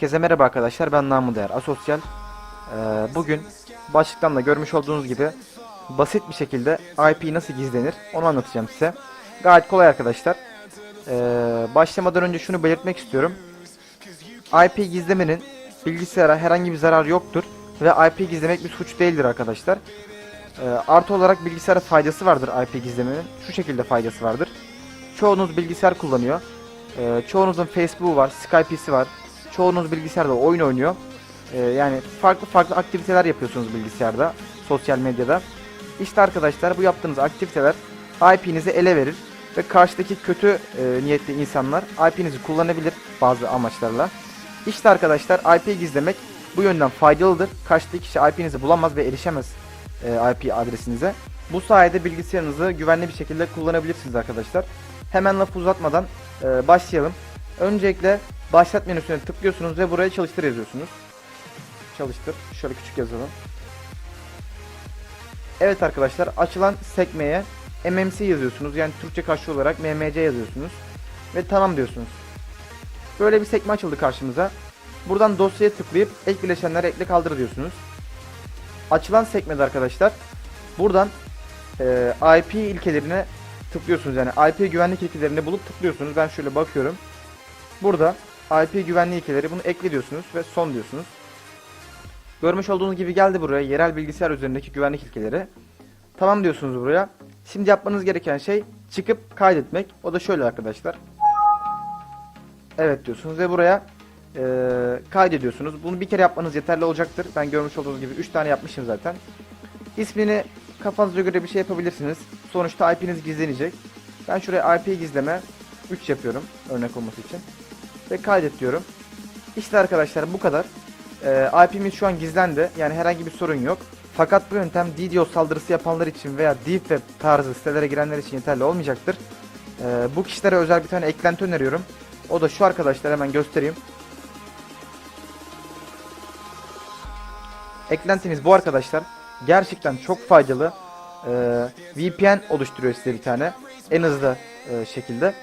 Herkese merhaba arkadaşlar ben Namı Değer Asosyal. Ee, Bugün başlıktan da görmüş olduğunuz gibi Basit bir şekilde IP nasıl gizlenir onu anlatacağım size. Gayet kolay arkadaşlar. Ee, Başlamadan önce şunu belirtmek istiyorum. IP gizlemenin bilgisayara herhangi bir zarar yoktur Ve IP gizlemek bir suç değildir arkadaşlar. Ee, Artı olarak bilgisayara faydası vardır IP gizlemenin. Şu şekilde faydası vardır. Çoğunuz bilgisayar kullanıyor. Ee, çoğunuzun Facebook'u var, Skype'isi var. Çoğunuz bilgisayarda oyun oynuyor. Ee, yani farklı farklı aktiviteler yapıyorsunuz bilgisayarda, sosyal medyada. İşte arkadaşlar bu yaptığınız aktiviteler IP'nizi ele verir ve karşıdaki kötü e, niyetli insanlar IP'nizi kullanabilir bazı amaçlarla. İşte arkadaşlar IP gizlemek bu yönden faydalıdır. Karşıdaki kişi IP'nizi bulamaz ve erişemez e, IP adresinize. Bu sayede bilgisayarınızı güvenli bir şekilde kullanabilirsiniz arkadaşlar. Hemen lafı uzatmadan e, başlayalım. Öncelikle başlat menüsüne tıklıyorsunuz ve buraya çalıştır yazıyorsunuz. Çalıştır. Şöyle küçük yazalım. Evet arkadaşlar açılan sekmeye MMC yazıyorsunuz. Yani Türkçe karşı olarak MMC yazıyorsunuz. Ve tamam diyorsunuz. Böyle bir sekme açıldı karşımıza. Buradan dosyaya tıklayıp ek bileşenleri ekle kaldır diyorsunuz. Açılan sekmede arkadaşlar buradan e, IP ilkelerine tıklıyorsunuz yani IP güvenlik ilkelerini bulup tıklıyorsunuz. Ben şöyle bakıyorum. Burada IP güvenlik ilkeleri bunu ekle diyorsunuz ve son diyorsunuz. Görmüş olduğunuz gibi geldi buraya yerel bilgisayar üzerindeki güvenlik ilkeleri. Tamam diyorsunuz buraya. Şimdi yapmanız gereken şey çıkıp kaydetmek. O da şöyle arkadaşlar. Evet diyorsunuz ve buraya eee, kaydediyorsunuz. Bunu bir kere yapmanız yeterli olacaktır. Ben görmüş olduğunuz gibi 3 tane yapmışım zaten. İsmini kafanıza göre bir şey yapabilirsiniz. Sonuçta IP'niz gizlenecek. Ben şuraya IP gizleme 3 yapıyorum örnek olması için. Ve kaydet diyorum. İşte arkadaşlar bu kadar. Ee, IP'miz şu an gizlendi. Yani herhangi bir sorun yok. Fakat bu yöntem DDoS saldırısı yapanlar için veya Deep Web tarzı sitelere girenler için yeterli olmayacaktır. Ee, bu kişilere özel bir tane eklenti öneriyorum. O da şu arkadaşlar hemen göstereyim. Eklentimiz bu arkadaşlar. Gerçekten çok faydalı. Ee, VPN oluşturuyor size bir tane. En hızlı e, şekilde.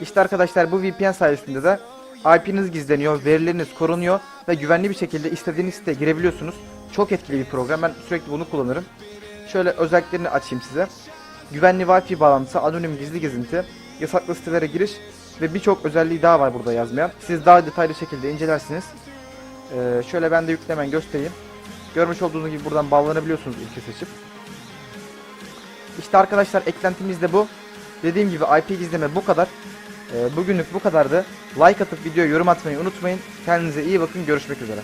İşte arkadaşlar bu VPN sayesinde de IP'niz gizleniyor, verileriniz korunuyor ve güvenli bir şekilde istediğiniz siteye girebiliyorsunuz. Çok etkili bir program. Ben sürekli bunu kullanırım. Şöyle özelliklerini açayım size. Güvenli Wi-Fi bağlantısı, anonim gizli gezinti, yasaklı sitelere giriş ve birçok özelliği daha var burada yazmayan. Siz daha detaylı şekilde incelersiniz. Ee, şöyle ben de yüklemen göstereyim. Görmüş olduğunuz gibi buradan bağlanabiliyorsunuz ülke seçip. İşte arkadaşlar eklentimiz de bu. Dediğim gibi IP gizleme bu kadar. Ee, bugünlük bu kadardı. Like atıp videoya yorum atmayı unutmayın. Kendinize iyi bakın. Görüşmek üzere.